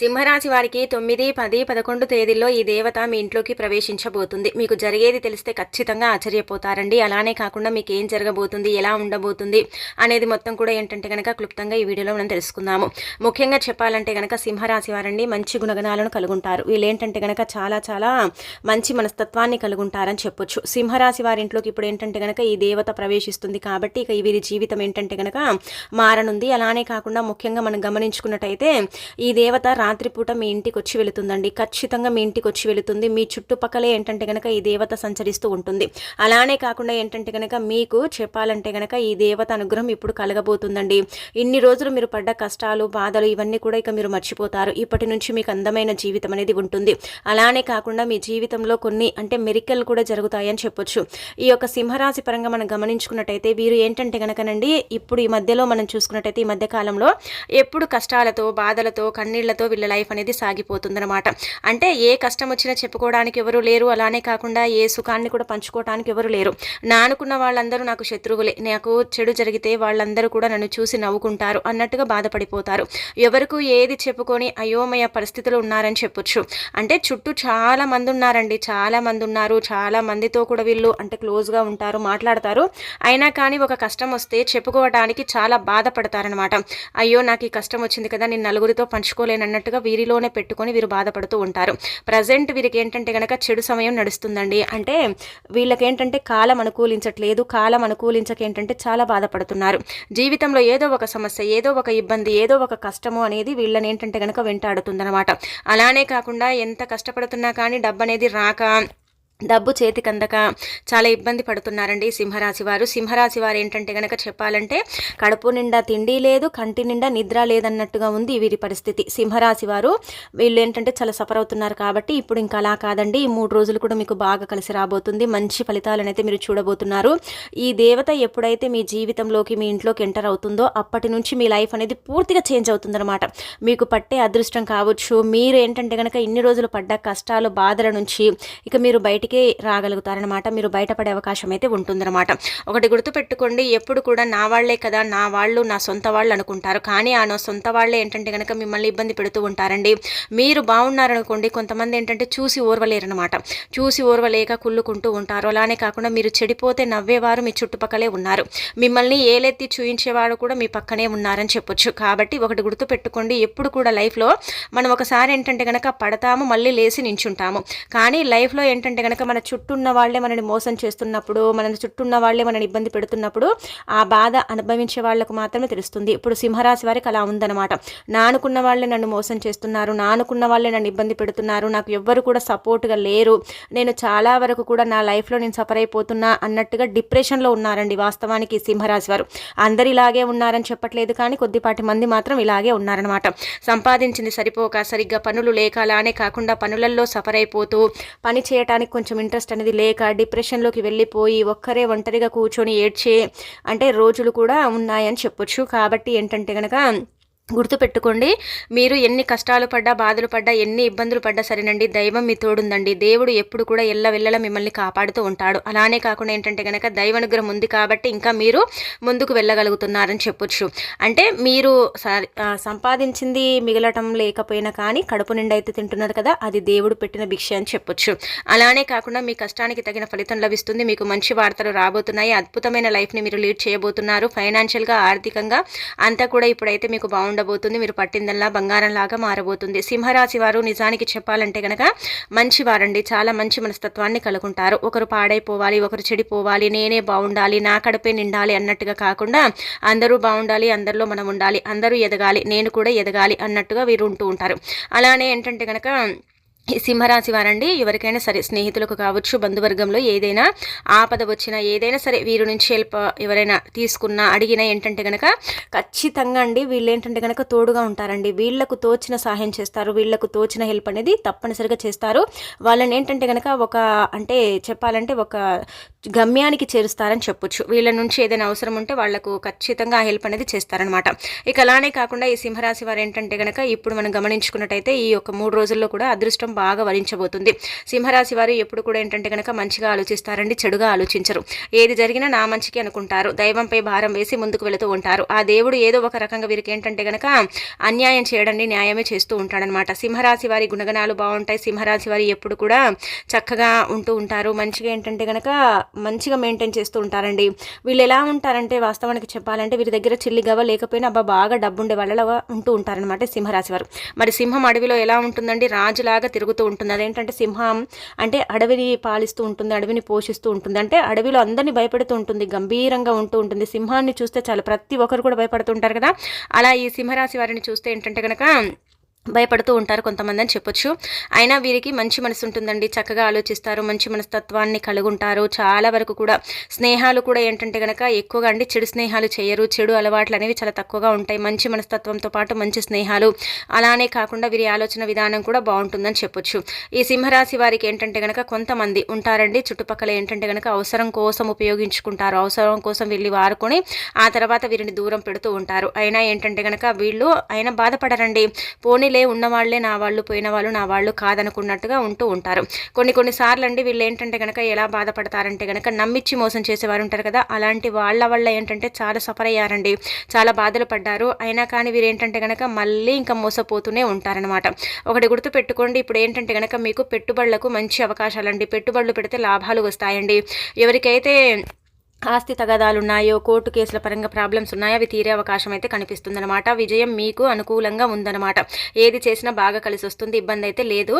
సింహరాశి వారికి తొమ్మిది పది పదకొండు తేదీల్లో ఈ దేవత మీ ఇంట్లోకి ప్రవేశించబోతుంది. మీకు జరిగేది తెలిస్తే ఖచ్చితంగా ఆశ్చర్యపోతారండి. అలానే కాకుండా మీకు ఏం జరగబోతుంది ఎలా ఉండబోతుంది అనేది మొత్తం కూడా ఏంటంటే కనుక క్లుప్తంగా ఈ వీడియోలో మనం తెలుసుకుందాము. ముఖ్యంగా చెప్పాలంటే కనుక సింహరాశి వారండి మంచి గుణగణాలను కలుగుంటారు. వీళ్ళు ఏంటంటే కనుక చాలా చాలా మంచి మనస్తత్వాన్ని కలుగుంటారని చెప్పొచ్చు. సింహరాశి వారి ఇంట్లోకి ఇప్పుడు ఏంటంటే కనుక ఈ దేవత ప్రవేశిస్తుంది కాబట్టి ఇక వీరి జీవితం ఏంటంటే కనుక మారనుంది. అలానే కాకుండా ముఖ్యంగా మనం గమనించుకున్నట్టయితే ఈ దేవత రాత్రిపూట మీ ఇంటికి వచ్చి వెళుతుందండి. ఖచ్చితంగా మీ ఇంటికి వచ్చి వెళుతుంది. మీ చుట్టుపక్కలే ఏంటంటే కనుక ఈ దేవత సంచరిస్తూ ఉంటుంది. అలానే కాకుండా ఏంటంటే కనుక మీకు చెప్పాలంటే కనుక ఈ దేవత అనుగ్రహం ఇప్పుడు కలగబోతుందండి. ఇన్ని రోజులు మీరు పడ్డ కష్టాలు బాధలు ఇవన్నీ కూడా ఇక మీరు మర్చిపోతారు. ఇప్పటి నుంచి మీకు అందమైన జీవితం అనేది ఉంటుంది. అలానే కాకుండా మీ జీవితంలో కొన్ని అంటే మెరికల్ కూడా జరుగుతాయని చెప్పొచ్చు. ఈ యొక్క సింహరాశి పరంగా మనం గమనించుకున్నట్టయితే వీరు ఏంటంటే కనుకనండి ఇప్పుడు ఈ మధ్యలో మనం చూసుకున్నట్టయితే ఈ మధ్య కాలంలో ఎప్పుడు కష్టాలతో బాధలతో కన్నీళ్ళతో వీళ్ళ లైఫ్ అనేది సాగిపోతుందనమాట అంటే ఏ కష్టం వచ్చినా చెప్పుకోవడానికి ఎవరు లేరు. అలానే కాకుండా ఏ సుఖాన్ని కూడా పంచుకోవడానికి ఎవరు లేరు. నా అనుకున్న వాళ్ళందరూ నాకు శత్రువులే. నాకు చెడు జరిగితే వాళ్ళందరూ కూడా నన్ను చూసి నవ్వుకుంటారు అన్నట్టుగా బాధపడిపోతారు. ఎవరికి ఏది చెప్పుకొని అయోమయ పరిస్థితులు ఉన్నారని చెప్పొచ్చు. అంటే చుట్టూ చాలా మంది ఉన్నారండి. చాలా మంది ఉన్నారు. చాలా మందితో కూడా వీళ్ళు అంటే క్లోజ్గా ఉంటారు మాట్లాడతారు. అయినా కానీ ఒక కష్టం వస్తే చెప్పుకోవడానికి చాలా బాధపడతారనమాట అయ్యో నాకు ఈ కష్టం వచ్చింది కదా నేను నలుగురితో అన్నట్టుగా వీరిలోనే పెట్టుకొని వీరు బాధపడుతూ ఉంటారు. ప్రజెంట్ వీరికి ఏంటంటే కనుక చెడు సమయం నడుస్తుందండి. అంటే వీళ్ళకి ఏంటంటే కాలం అనుకూలించట్లేదు. కాలం అనుకూలించక ఏంటంటే చాలా బాధపడుతున్నారు. జీవితంలో ఏదో ఒక సమస్య ఏదో ఒక ఇబ్బంది ఏదో ఒక కష్టము అనేది వీళ్ళని ఏంటంటే కనుక వెంటాడుతుందనమాట అలానే కాకుండా ఎంత కష్టపడుతున్నా కానీ డబ్బు అనేది రాక డబ్బు చేతికి అందక చాలా ఇబ్బంది పడుతున్నారండి సింహరాశి వారు. సింహరాశి వారు ఏంటంటే కనుక చెప్పాలంటే కడుపు నిండా తిండి లేదు కంటి నిండా నిద్ర లేదన్నట్టుగా ఉంది వీరి పరిస్థితి. సింహరాశి వారు వీళ్ళు ఏంటంటే చాలా సఫర్ అవుతున్నారు కాబట్టి ఇప్పుడు ఇంకా అలా కాదండి. ఈ మూడు రోజులు కూడా మీకు బాగా కలిసి రాబోతుంది. మంచి ఫలితాలను అయితే మీరు చూడబోతున్నారు. ఈ దేవత ఎప్పుడైతే మీ జీవితంలోకి మీ ఇంట్లోకి ఎంటర్ అవుతుందో అప్పటి నుంచి మీ లైఫ్ అనేది పూర్తిగా చేంజ్ అవుతుందన్నమాట. మీకు పట్టే అదృష్టం కావచ్చు. మీరు ఏంటంటే కనుక ఇన్ని రోజులు పడ్డ కష్టాలు బాధల నుంచి ఇక మీరు బయట బయటికి రాగలుగుతారనమాట మీరు బయటపడే అవకాశం అయితే ఉంటుందన్నమాట. ఒకటి గుర్తుపెట్టుకోండి ఎప్పుడు కూడా నా వాళ్ళే కదా నా వాళ్ళు నా సొంత వాళ్ళు అనుకుంటారు. కానీ ఆ నా సొంత వాళ్ళే ఏంటంటే కనుక మిమ్మల్ని ఇబ్బంది పెడుతూ ఉంటారండి. మీరు బాగున్నారనుకోండి కొంతమంది ఏంటంటే చూసి ఓర్వలేరనమాట చూసి ఓర్వలేక కుళ్ళుకుంటూ ఉంటారు. అలానే కాకుండా మీరు చెడిపోతే నవ్వేవారు మీ చుట్టుపక్కలే ఉన్నారు. మిమ్మల్ని ఏలెత్తి చూయించేవాడు కూడా మీ పక్కనే ఉన్నారని చెప్పొచ్చు. కాబట్టి ఒకటి గుర్తు పెట్టుకోండి ఎప్పుడు కూడా లైఫ్లో మనం ఒకసారి ఏంటంటే కనుక పడతాము మళ్ళీ లేచి నించుంటాము. కానీ లైఫ్లో ఏంటంటే కనుక మన చుట్టూ ఉన్న వాళ్ళే మనని మోసం చేస్తున్నప్పుడు మన చుట్టూ ఉన్న వాళ్ళే మనని ఇబ్బంది పెడుతున్నప్పుడు ఆ బాధ అనుభవించే వాళ్ళకు మాత్రమే తెలుస్తుంది. ఇప్పుడు సింహరాశి వారికి అలా ఉందన్నమాట. నానుకున్న వాళ్ళే నన్ను మోసం చేస్తున్నారు నానుకున్న వాళ్ళే నన్ను ఇబ్బంది పెడుతున్నారు నాకు ఎవ్వరు కూడా సపోర్ట్గా లేరు నేను చాలా వరకు కూడా నా లైఫ్లో నేను సఫర్ అయిపోతున్నా అన్నట్టుగా డిప్రెషన్లో ఉన్నారండి వాస్తవానికి సింహరాశి వారు. అందరు ఇలాగే ఉన్నారని చెప్పట్లేదు కానీ కొద్దిపాటి మంది మాత్రం ఇలాగే ఉన్నారనమాట సంపాదించింది సరిపోక సరిగ్గా పనులు లేక అలానే కాకుండా పనులలో సఫర్ అయిపోతూ పని చేయటానికి కొంచెం కొంచెం ఇంట్రెస్ట్ అనేది లేక డిప్రెషన్లోకి వెళ్ళిపోయి ఒక్కరే ఒంటరిగా కూర్చొని ఏడ్చే అంటే రోజులు కూడా ఉన్నాయని చెప్పొచ్చు. కాబట్టి ఏంటంటే కనుక గుర్తుపెట్టుకోండి మీరు ఎన్ని కష్టాలు పడ్డా బాధలు పడ్డా ఎన్ని ఇబ్బందులు పడ్డా సరేనండి దైవం మీ తోడుందండి. దేవుడు ఎప్పుడు కూడా ఎల్ల వెళ్ళల మిమ్మల్ని కాపాడుతూ ఉంటాడు. అలానే కాకుండా ఏంటంటే కనుక దైవానుగ్రహం ఉంది కాబట్టి ఇంకా మీరు ముందుకు వెళ్ళగలుగుతున్నారని చెప్పొచ్చు. అంటే మీరు సంపాదించింది మిగలటం లేకపోయినా కానీ కడుపు నిండా అయితే తింటున్నారు కదా అది దేవుడు పెట్టిన భిక్ష అని చెప్పొచ్చు. అలానే కాకుండా మీ కష్టానికి తగిన ఫలితం లభిస్తుంది మీకు మంచి వార్తలు రాబోతున్నాయి అద్భుతమైన లైఫ్ని మీరు లీడ్ చేయబోతున్నారు ఫైనాన్షియల్గా ఆర్థికంగా అంతా కూడా ఇప్పుడైతే మీకు బాగుంటుంది. ఉండబోతుంది. మీరు పట్టిందల్లా బంగారంలాగా మారబోతుంది. సింహరాశి వారు నిజానికి చెప్పాలంటే కనుక మంచివారండి. చాలా మంచి మనస్తత్వాన్ని కలుగుంటారు. ఒకరు పాడైపోవాలి ఒకరు చెడిపోవాలి నేనే బాగుండాలి నా కడపే నిండాలి అన్నట్టుగా కాకుండా అందరూ బాగుండాలి అందరిలో మనం ఉండాలి అందరూ ఎదగాలి నేను కూడా ఎదగాలి అన్నట్టుగా వీరు ఉంటూ ఉంటారు. అలానే ఏంటంటే కనుక ఈ సింహరాశి వారండి ఎవరికైనా సరే స్నేహితులకు కావచ్చు బంధువర్గంలో ఏదైనా ఆపద వచ్చినా ఏదైనా సరే వీరి నుంచి హెల్ప్ ఎవరైనా తీసుకున్నా అడిగినా ఏంటంటే కనుక ఖచ్చితంగా అండి వీళ్ళు ఏంటంటే కనుక తోడుగా ఉంటారండి. వీళ్ళకు తోచిన సహాయం చేస్తారు వీళ్ళకు తోచిన హెల్ప్ అనేది తప్పనిసరిగా చేస్తారు. వాళ్ళని ఏంటంటే కనుక ఒక అంటే చెప్పాలంటే ఒక గమ్యానికి చేరుస్తారని చెప్పొచ్చు. వీళ్ళ నుంచి ఏదైనా అవసరం ఉంటే వాళ్ళకు ఖచ్చితంగా హెల్ప్ అనేది చేస్తారనమాట. ఇక అలానే కాకుండా ఈ సింహరాశి వారు ఏంటంటే కనుక ఇప్పుడు మనం గమనించుకున్నట్టయితే ఈ యొక్క మూడు రోజుల్లో కూడా అదృష్టం బాగా వరించబోతుంది. సింహరాశి వారు ఎప్పుడు కూడా ఏంటంటే కనుక మంచిగా ఆలోచిస్తారండి చెడుగా ఆలోచించరు. ఏది జరిగినా నా మంచికి అనుకుంటారు. దైవంపై భారం వేసి ముందుకు వెళుతూ ఉంటారు. ఆ దేవుడు ఏదో ఒక రకంగా వీరికి ఏంటంటే కనుక అన్యాయం చేయడాన్ని న్యాయమే చేస్తూ ఉంటాడనమాట. సింహరాశి వారి గుణగణాలు బాగుంటాయి. సింహరాశి వారి ఎప్పుడు కూడా చక్కగా ఉంటూ ఉంటారు. మంచిగా ఏంటంటే కనుక మంచిగా మెయింటైన్ చేస్తూ ఉంటారండి. వీళ్ళు ఎలా ఉంటారంటే వాస్తవానికి చెప్పాలంటే వీరి దగ్గర చిల్లిగవ లేకపోయినా అబ్బా బాగా డబ్బు ఉండే ఉంటూ ఉంటారనమాట సింహరాశి వారు. మరి సింహం అడవిలో ఎలా ఉంటుందండి? రాజులాగా జరుగుతూ ఉంటుంది. అదేంటంటే సింహం అంటే అడవిని పాలిస్తూ ఉంటుంది అడవిని పోషిస్తూ ఉంటుంది. అంటే అడవిలో అందరినీ భయపెడుతూ ఉంటుంది గంభీరంగా ఉంటూ ఉంటుంది. సింహాన్ని చూస్తే చాలు ప్రతి ఒక్కరు కూడా భయపడుతుంటారు కదా. అలా ఈ సింహరాశి వారిని చూస్తే ఏంటంటే కనుక భయపడుతూ ఉంటారు కొంతమంది అని చెప్పొచ్చు. అయినా వీరికి మంచి మనసు ఉంటుందండి. చక్కగా ఆలోచిస్తారు మంచి మనస్తత్వాన్ని కలుగుంటారు. చాలా వరకు కూడా స్నేహాలు కూడా ఏంటంటే కనుక ఎక్కువగా అండి చెడు స్నేహాలు చేయరు. చెడు అలవాట్లు అనేవి చాలా తక్కువగా ఉంటాయి. మంచి మనస్తత్వంతో పాటు మంచి స్నేహాలు అలానే కాకుండా వీరి ఆలోచన విధానం కూడా బాగుంటుందని చెప్పొచ్చు. ఈ సింహరాశి వారికి ఏంటంటే కనుక కొంతమంది ఉంటారండి. చుట్టుపక్కల ఏంటంటే కనుక అవసరం కోసం ఉపయోగించుకుంటారు. అవసరం కోసం వీళ్ళు వారుకొని ఆ తర్వాత వీరిని దూరం పెడుతూ ఉంటారు. అయినా ఏంటంటే కనుక వీళ్ళు అయినా బాధపడరండి. పోనీ వీళ్ళే ఉన్నవాళ్ళే నా వాళ్ళు పోయిన వాళ్ళు నా వాళ్ళు కాదనుకున్నట్టుగా ఉంటూ ఉంటారు. కొన్ని కొన్నిసార్లు అండి వీళ్ళు ఏంటంటే కనుక ఎలా బాధపడతారంటే కనుక నమ్మిచ్చి మోసం చేసేవారు ఉంటారు కదా అలాంటి వాళ్ళ వల్ల ఏంటంటే చాలా సఫర్ అయ్యారండి. చాలా బాధలు పడ్డారు. అయినా కానీ వీరు ఏంటంటే కనుక మళ్ళీ ఇంకా మోసపోతూనే ఉంటారనమాట ఒకటి గుర్తు పెట్టుకోండి ఇప్పుడు ఏంటంటే కనుక మీకు పెట్టుబడులకు మంచి అవకాశాలండి. పెట్టుబడులు పెడితే లాభాలు వస్తాయండి. ఎవరికైతే ఆస్తి తగదాలు ఉన్నాయో కోర్టు కేసుల పరంగా ప్రాబ్లమ్స్ ఉన్నాయో అవి తీరే అవకాశం అయితే కనిపిస్తుందన్నమాట. విజయం మీకు అనుకూలంగా ఉందన్నమాట. ఏది చేసినా బాగా కలిసి వస్తుంది ఇబ్బంది అయితే లేదు.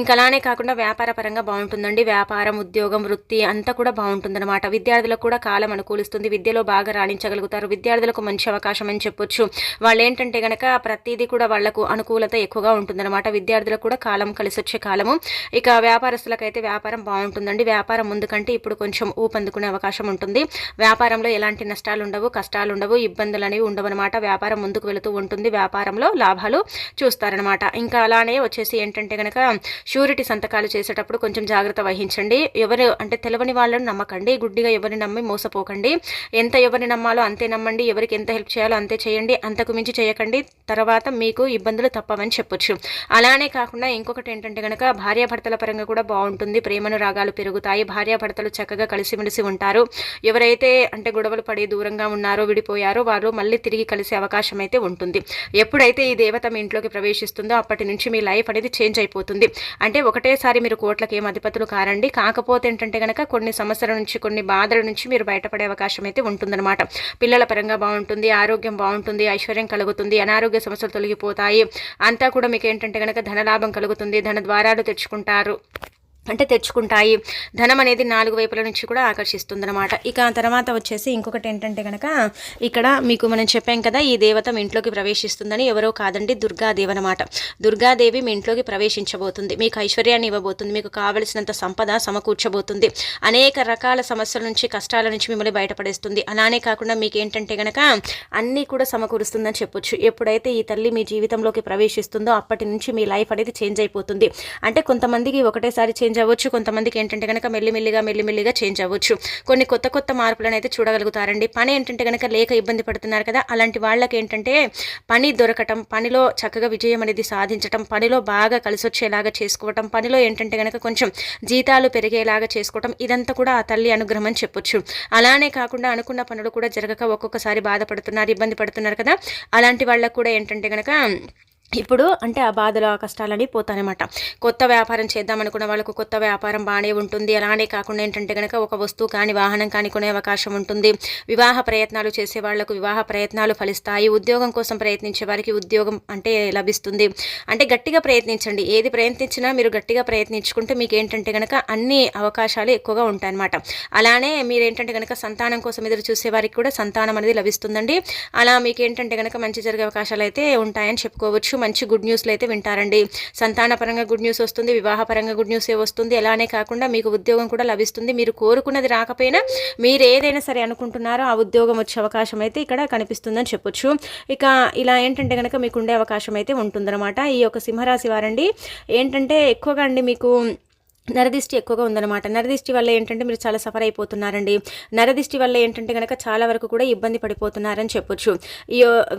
ఇంకా అలానే కాకుండా వ్యాపార పరంగా బాగుంటుందండి. వ్యాపారం ఉద్యోగం వృత్తి అంతా కూడా బాగుంటుందన్నమాట. విద్యార్థులకు కూడా కాలం అనుకూలిస్తుంది. విద్యలో బాగా రాణించగలుగుతారు. విద్యార్థులకు మంచి అవకాశం అని చెప్పొచ్చు. వాళ్ళు ఏంటంటే కనుక ప్రతిదీ కూడా వాళ్ళకు అనుకూలత ఎక్కువగా ఉంటుందన్నమాట. విద్యార్థులకు కూడా కాలం కలిసి వచ్చే కాలము. ఇక వ్యాపారస్తులకైతే వ్యాపారం బాగుంటుందండి. వ్యాపారం ముందుకంటే ఇప్పుడు కొంచెం ఊపందుకునే అవకాశం ఉంటుంది. ఉంటుంది వ్యాపారంలో ఎలాంటి నష్టాలు ఉండవు కష్టాలు ఉండవు ఇబ్బందులు అనేవి ఉండవన్నమాట. వ్యాపారం ముందుకు వెళుతూ ఉంటుంది వ్యాపారంలో లాభాలు చూస్తారనమాట ఇంకా అలానే వచ్చేసి ఏంటంటే కనుక షూరిటీ సంతకాలు చేసేటప్పుడు కొంచెం జాగ్రత్త వహించండి. ఎవరు అంటే తెలవని వాళ్ళని నమ్మకండి. గుడ్డిగా ఎవరిని నమ్మి మోసపోకండి. ఎంత ఎవరిని నమ్మాలో అంతే నమ్మండి. ఎవరికి ఎంత హెల్ప్ చేయాలో అంతే చేయండి. అంతకు మించి చేయకండి. తర్వాత మీకు ఇబ్బందులు తప్పవని చెప్పొచ్చు. అలానే కాకుండా ఇంకొకటి ఏంటంటే కనుక భార్యాభర్తల పరంగా కూడా బాగుంటుంది. ప్రేమను రాగాలు పెరుగుతాయి. భార్యాభర్తలు చక్కగా కలిసిమెలిసి ఉంటారు. ఎవరైతే అంటే గొడవలు పడి దూరంగా ఉన్నారో విడిపోయారో వారు మళ్ళీ తిరిగి కలిసే అవకాశం అయితే ఉంటుంది. ఎప్పుడైతే ఈ దేవత మీ ఇంట్లోకి ప్రవేశిస్తుందో అప్పటి నుంచి మీ లైఫ్ అనేది చేంజ్ అయిపోతుంది. అంటే ఒకటేసారి మీరు కోట్లకి ఏం అధిపతులు కారండి. కాకపోతే ఏంటంటే కనుక కొన్ని సమస్యల నుంచి కొన్ని బాధల నుంచి మీరు బయటపడే అవకాశం అయితే ఉంటుందన్నమాట. పిల్లల పరంగా బాగుంటుంది ఆరోగ్యం బాగుంటుంది ఐశ్వర్యం కలుగుతుంది అనారోగ్య సమస్యలు తొలగిపోతాయి. అంతా కూడా మీకు ఏంటంటే కనుక ధనలాభం కలుగుతుంది ధన ద్వారాలు తెచ్చుకుంటారు. అంటే తెచ్చుకుంటాయి. ధనం అనేది నాలుగు వైపుల నుంచి కూడా ఆకర్షిస్తుందన్నమాట. ఇక తర్వాత వచ్చేసి ఇంకొకటి ఏంటంటే కనుక ఇక్కడ మీకు మనం చెప్పాం కదా ఈ దేవత మీ ఇంట్లోకి ప్రవేశిస్తుందని ఎవరో కాదండి దుర్గాదేవి అనమాట దుర్గాదేవి మీ ఇంట్లోకి ప్రవేశించబోతుంది. మీకు ఐశ్వర్యాన్ని ఇవ్వబోతుంది. మీకు కావలసినంత సంపద సమకూర్చబోతుంది. అనేక రకాల సమస్యల నుంచి కష్టాల నుంచి మిమ్మల్ని బయటపడేస్తుంది. అలానే కాకుండా మీకు ఏంటంటే కనుక అన్నీ కూడా సమకూరుస్తుందని చెప్పొచ్చు. ఎప్పుడైతే ఈ తల్లి మీ జీవితంలోకి ప్రవేశిస్తుందో అప్పటి నుంచి మీ లైఫ్ అనేది చేంజ్ అయిపోతుంది. అంటే కొంతమందికి ఒకటేసారి చేంజ్ చేంజ్ అవ్వచ్చు. కొంతమందికి ఏంటంటే కనుక మెల్లిమెల్లిగా మెల్లిమెల్లిగా చేంజ్ అవ్వచ్చు. కొన్ని కొత్త కొత్త మార్పులను అయితే చూడగలుగుతారండి. పని ఏంటంటే కనుక లేక ఇబ్బంది పడుతున్నారు కదా అలాంటి వాళ్ళకి ఏంటంటే పని దొరకటం పనిలో చక్కగా విజయం అనేది సాధించటం పనిలో బాగా కలిసి వచ్చేలాగా చేసుకోవటం పనిలో ఏంటంటే కనుక కొంచెం జీతాలు పెరిగేలాగా చేసుకోవటం ఇదంతా కూడా ఆ తల్లి అనుగ్రహం అని చెప్పొచ్చు. అలానే కాకుండా అనుకున్న పనులు కూడా జరగక ఒక్కొక్కసారి బాధపడుతున్నారు ఇబ్బంది పడుతున్నారు కదా అలాంటి వాళ్ళకు కూడా ఏంటంటే కనుక ఇప్పుడు అంటే ఆ బాధలు ఆ కష్టాలని పోతానమాట కొత్త వ్యాపారం చేద్దాం అనుకున్న వాళ్ళకు కొత్త వ్యాపారం బాగానే ఉంటుంది. అలానే కాకుండా ఏంటంటే కనుక ఒక వస్తువు కానీ వాహనం కానీ కొనే అవకాశం ఉంటుంది. వివాహ ప్రయత్నాలు చేసే వాళ్ళకు వివాహ ప్రయత్నాలు ఫలిస్తాయి. ఉద్యోగం కోసం ప్రయత్నించే వారికి ఉద్యోగం అంటే లభిస్తుంది. అంటే గట్టిగా ప్రయత్నించండి. ఏది ప్రయత్నించినా మీరు గట్టిగా ప్రయత్నించుకుంటే మీకు ఏంటంటే కనుక అన్ని అవకాశాలు ఎక్కువగా ఉంటాయన్నమాట. అలానే మీరు ఏంటంటే కనుక సంతానం కోసం ఎదురు చూసే వారికి కూడా సంతానం అనేది లభిస్తుందండి. అలా మీకు ఏంటంటే కనుక మంచి జరిగే అవకాశాలు అయితే ఉంటాయని చెప్పుకోవచ్చు. మంచి గుడ్ న్యూస్లు అయితే వింటారండి. సంతానపరంగా గుడ్ న్యూస్ వస్తుంది వివాహపరంగా గుడ్ న్యూసే వస్తుంది. అలానే కాకుండా మీకు ఉద్యోగం కూడా లభిస్తుంది. మీరు కోరుకున్నది రాకపోయినా మీరు ఏదైనా సరే అనుకుంటున్నారో ఆ ఉద్యోగం వచ్చే అవకాశం అయితే ఇక్కడ కనిపిస్తుందని చెప్పొచ్చు. ఇక ఇలా ఏంటంటే కనుక మీకు ఉండే అవకాశం అయితే ఉంటుందన్నమాట. ఈ యొక్క సింహరాశి వారండి. ఏంటంటే ఎక్కువగా అండి మీకు నరదిష్టి ఎక్కువగా ఉందన్నమాట. నరదిష్టి వల్ల ఏంటంటే మీరు చాలా సఫర్ అయిపోతున్నారండి. నరదిష్టి వల్ల ఏంటంటే కనుక చాలా వరకు కూడా ఇబ్బంది పడిపోతున్నారని చెప్పొచ్చు.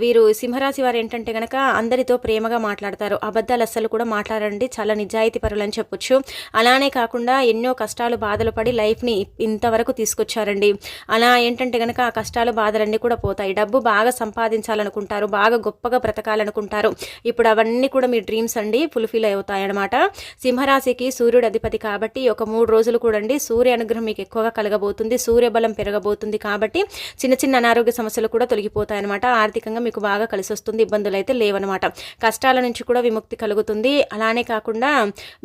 వీరు సింహరాశి వారు ఏంటంటే కనుక అందరితో ప్రేమగా మాట్లాడతారు. అబద్ధాలు అస్సలు కూడా మాట్లాడండి. చాలా నిజాయితీ పరులు అని చెప్పొచ్చు. అలానే కాకుండా ఎన్నో కష్టాలు బాధలు పడి లైఫ్ని ఇంతవరకు తీసుకొచ్చారండి. అలా ఏంటంటే కనుక ఆ కష్టాలు బాధలన్నీ కూడా పోతాయి. డబ్బు బాగా సంపాదించాలనుకుంటారు. బాగా గొప్పగా బ్రతకాలనుకుంటారు. ఇప్పుడు అవన్నీ కూడా మీ డ్రీమ్స్ అండి ఫుల్ఫిల్ అవుతాయి అనమాట సింహరాశికి సూర్యుడు అధిపతి కాబట్టి ఒక మూడు రోజులు కూడా అండి సూర్య అనుగ్రహం మీకు ఎక్కువగా కలగబోతుంది. సూర్య బలం పెరగబోతుంది కాబట్టి చిన్న చిన్న అనారోగ్య సమస్యలు కూడా తొలగిపోతాయన్నమాట. ఆర్థికంగా మీకు బాగా కలిసి వస్తుంది ఇబ్బందులు అయితే లేవనమాట కష్టాల నుంచి కూడా విముక్తి కలుగుతుంది. అలానే కాకుండా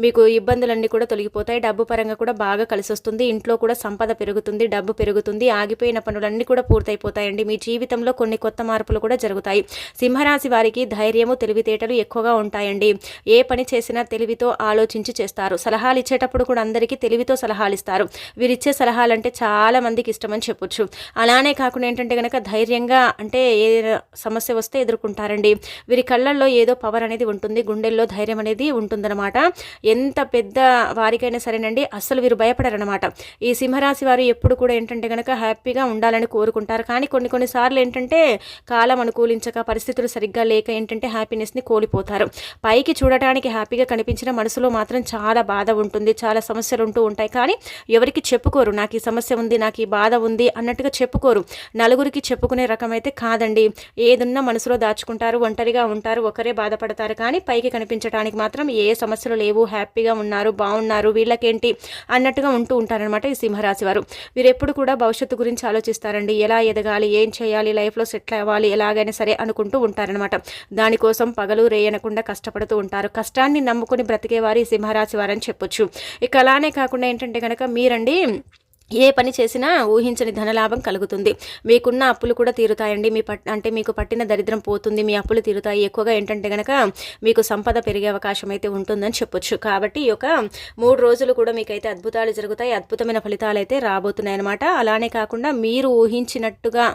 మీకు ఇబ్బందులన్నీ కూడా తొలగిపోతాయి. డబ్బు పరంగా కూడా బాగా కలిసి వస్తుంది ఇంట్లో కూడా సంపద పెరుగుతుంది. డబ్బు పెరుగుతుంది. ఆగిపోయిన పనులన్నీ కూడా పూర్తయిపోతాయండి. మీ జీవితంలో కొన్ని కొత్త మార్పులు కూడా జరుగుతాయి. సింహరాశి వారికి ధైర్యము తెలివితేటలు ఎక్కువగా ఉంటాయండి. ఏ పని చేసినా తెలివితో ఆలోచించి చేస్తారు. సలహాలు ఇచ్చేట చేసేటప్పుడు కూడా అందరికీ తెలివితో సలహాలు ఇస్తారు వీరిచ్చే సలహాలు అంటే చాలా మందికి ఇష్టమని చెప్పొచ్చు. అలానే కాకుండా ఏంటంటే కనుక ధైర్యంగా అంటే ఏ సమస్య వస్తే ఎదుర్కొంటారండి. వీరి కళ్ళల్లో ఏదో పవర్ అనేది ఉంటుంది గుండెల్లో ధైర్యం అనేది ఉంటుందన్నమాట. ఎంత పెద్ద వారికైనా సరేనండి అస్సలు వీరు భయపడరనమాట ఈ సింహరాశి వారు ఎప్పుడు కూడా ఏంటంటే కనుక హ్యాపీగా ఉండాలని కోరుకుంటారు. కానీ కొన్ని కొన్నిసార్లు ఏంటంటే కాలం అనుకూలించక పరిస్థితులు సరిగ్గా లేక ఏంటంటే హ్యాపీనెస్ని కోల్పోతారు. పైకి చూడటానికి హ్యాపీగా కనిపించిన మనసులో మాత్రం చాలా బాధ ఉంటుంది. చాలా సమస్యలు ఉంటూ ఉంటాయి. కానీ ఎవరికి చెప్పుకోరు నాకు ఈ సమస్య ఉంది నాకు ఈ బాధ ఉంది అన్నట్టుగా చెప్పుకోరు. నలుగురికి చెప్పుకునే రకం అయితే కాదండి. ఏదున్నా మనసులో దాచుకుంటారు ఒంటరిగా ఉంటారు ఒకరే బాధపడతారు. కానీ పైకి కనిపించడానికి మాత్రం ఏ సమస్యలు లేవు హ్యాపీగా ఉన్నారు బాగున్నారు వీళ్ళకేంటి అన్నట్టుగా ఉంటూ ఉంటారనమాట ఈ సింహరాశి వారు. వీరు ఎప్పుడు కూడా భవిష్యత్తు గురించి ఆలోచిస్తారండి. ఎలా ఎదగాలి ఏం చేయాలి లైఫ్లో సెటిల్ అవ్వాలి ఎలాగైనా సరే అనుకుంటూ ఉంటారనమాట దానికోసం పగలు రేయనకుండా కష్టపడుతూ ఉంటారు. కష్టాన్ని నమ్ముకుని బ్రతికేవారు ఈ సింహరాశి వారని చెప్పొచ్చు. ఇక అలానే కాకుండా ఏంటంటే కనుక మీరండి ఏ పని చేసినా ఊహించని ధనలాభం కలుగుతుంది. మీకున్న అప్పులు కూడా తీరుతాయండి. మీ పట్ అంటే మీకు పట్టిన దరిద్రం పోతుంది. మీ అప్పులు తీరుతాయి. ఎక్కువగా ఏంటంటే కనుక మీకు సంపద పెరిగే అవకాశం అయితే ఉంటుందని చెప్పొచ్చు. కాబట్టి ఈ యొక్క మూడు రోజులు కూడా మీకైతే అద్భుతాలు జరుగుతాయి. అద్భుతమైన ఫలితాలు అయితే రాబోతున్నాయి అనమాట అలానే కాకుండా మీరు ఊహించినట్టుగా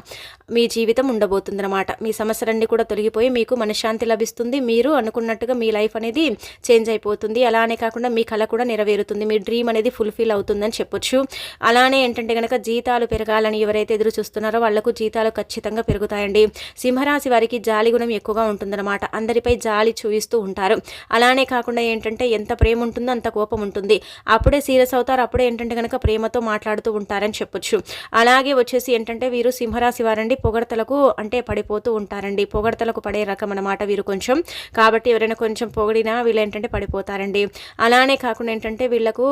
మీ జీవితం ఉండబోతుందన్నమాట. మీ సమస్యలన్నీ కూడా తొలగిపోయి మీకు మనశ్శాంతి లభిస్తుంది. మీరు అనుకున్నట్టుగా మీ లైఫ్ అనేది చేంజ్ అయిపోతుంది. అలానే కాకుండా మీ కళ కూడా నెరవేరుతుంది. మీ డ్రీమ్ అనేది ఫుల్ఫిల్ అవుతుందని చెప్పొచ్చు. అలా అలానే ఏంటంటే కనుక జీతాలు పెరగాలని ఎవరైతే ఎదురు చూస్తున్నారో వాళ్ళకు జీతాలు ఖచ్చితంగా పెరుగుతాయండి. సింహరాశి వారికి జాలి గుణం ఎక్కువగా ఉంటుందన్నమాట. అందరిపై జాలి చూపిస్తూ ఉంటారు. అలానే కాకుండా ఏంటంటే ఎంత ప్రేమ ఉంటుందో అంత కోపం ఉంటుంది. అప్పుడే సీరియస్ అవుతారు. అప్పుడే ఏంటంటే కనుక ప్రేమతో మాట్లాడుతూ ఉంటారని చెప్పొచ్చు. అలాగే వచ్చేసి ఏంటంటే వీరు సింహరాశి వారండి. పొగడతలకు అంటే పడిపోతూ ఉంటారండి. పొగడతలకు పడే రకం అనమాట వీరు కొంచెం. కాబట్టి ఎవరైనా కొంచెం పొగిడినా వీళ్ళు ఏంటంటే పడిపోతారండి. అలానే కాకుండా ఏంటంటే వీళ్ళకు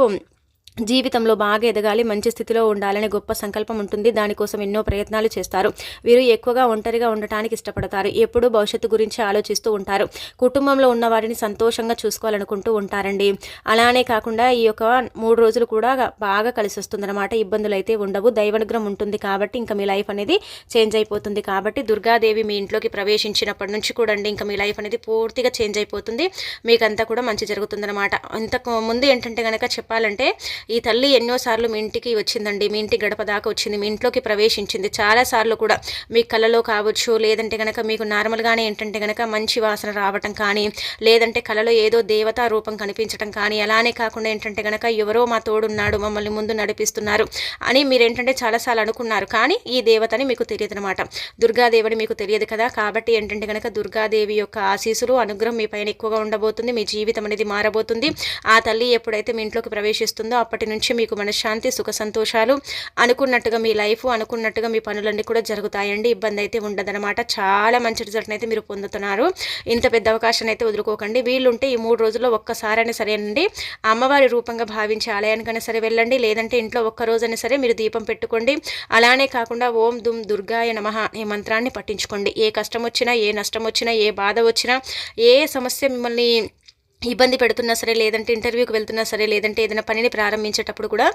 జీవితంలో బాగా ఎదగాలి మంచి స్థితిలో ఉండాలనే గొప్ప సంకల్పం ఉంటుంది. దానికోసం ఎన్నో ప్రయత్నాలు చేస్తారు. వీరు ఎక్కువగా ఒంటరిగా ఉండటానికి ఇష్టపడతారు. ఎప్పుడూ భవిష్యత్తు గురించి ఆలోచిస్తూ ఉంటారు. కుటుంబంలో ఉన్న వారిని సంతోషంగా చూసుకోవాలనుకుంటూ ఉంటారండి. అలానే కాకుండా ఈ యొక్క మూడు రోజులు కూడా బాగా కలిసి వస్తుందన్నమాట. ఇబ్బందులు అయితే ఉండవు. దైవనుగ్రహం ఉంటుంది కాబట్టి ఇంకా మీ లైఫ్ అనేది చేంజ్ అయిపోతుంది. కాబట్టి దుర్గాదేవి మీ ఇంట్లోకి ప్రవేశించినప్పటి నుంచి కూడా అండి ఇంకా మీ లైఫ్ అనేది పూర్తిగా చేంజ్ అయిపోతుంది. మీకంతా కూడా మంచి జరుగుతుందన్నమాట. ఇంతకు ముందు ఏంటంటే కనుక చెప్పాలంటే ఈ తల్లి ఎన్నోసార్లు మీ ఇంటికి వచ్చిందండి మీ ఇంటి గడప దాకా వచ్చింది మీ ఇంట్లోకి ప్రవేశించింది. చాలాసార్లు కూడా మీ కళలో కావచ్చు లేదంటే కనుక మీకు నార్మల్గానే ఏంటంటే కనుక మంచి వాసన రావటం కానీ లేదంటే కళలో ఏదో దేవతా రూపం కనిపించడం కానీ అలానే కాకుండా ఏంటంటే కనుక ఎవరో మా తోడున్నాడు మమ్మల్ని ముందు నడిపిస్తున్నారు అని మీరు ఏంటంటే చాలాసార్లు అనుకున్నారు. కానీ ఈ దేవతని మీకు తెలియదు అనమాట దుర్గాదేవిని మీకు తెలియదు కదా. కాబట్టి ఏంటంటే కనుక దుర్గాదేవి యొక్క ఆశీసులు అనుగ్రహం మీ పైన ఎక్కువగా ఉండబోతుంది మీ జీవితం అనేది మారబోతుంది. ఆ తల్లి ఎప్పుడైతే మీ ఇంట్లోకి ప్రవేశిస్తుందో అప్పటి నుంచి మీకు మనశ్శాంతి సుఖ సంతోషాలు అనుకున్నట్టుగా మీ లైఫ్ అనుకున్నట్టుగా మీ పనులన్నీ కూడా జరుగుతాయండి. ఇబ్బంది అయితే ఉండదనమాట చాలా మంచి రిజల్ట్ అయితే మీరు పొందుతున్నారు. ఇంత పెద్ద అవకాశాన్ని అయితే వదులుకోకండి. వీళ్ళుంటే ఈ మూడు రోజుల్లో ఒక్కసారైనా సరేనండి అమ్మవారి రూపంగా భావించే ఆలయానికైనా సరే వెళ్ళండి. లేదంటే ఇంట్లో ఒక్క రోజైనా సరే మీరు దీపం పెట్టుకోండి. అలానే కాకుండా ఓం దుమ్ దుర్గాయ నమ ఈ మంత్రాన్ని పట్టించుకోండి ఏ కష్టం వచ్చినా ఏ నష్టం వచ్చినా ఏ బాధ వచ్చినా ఏ సమస్య మిమ్మల్ని ఇబ్బంది పెడుతున్నా సరే లేదంటే ఇంటర్వ్యూకి వెళ్తున్నా సరే లేదంటే ఏదైనా పనిని ప్రారంభించేటప్పుడు కూడా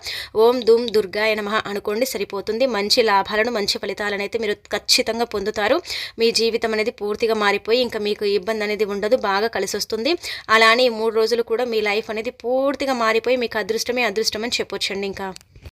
ఓం దుమ్ దుర్గాయ నమ అనుకోండి సరిపోతుంది. మంచి లాభాలను మంచి ఫలితాలను అయితే మీరు ఖచ్చితంగా పొందుతారు. మీ జీవితం అనేది పూర్తిగా మారిపోయి ఇంకా మీకు ఇబ్బంది అనేది ఉండదు బాగా కలిసి వస్తుంది అలానే మూడు రోజులు కూడా మీ లైఫ్ అనేది పూర్తిగా మారిపోయి మీకు అదృష్టమే అదృష్టం అని చెప్పొచ్చండి ఇంకా.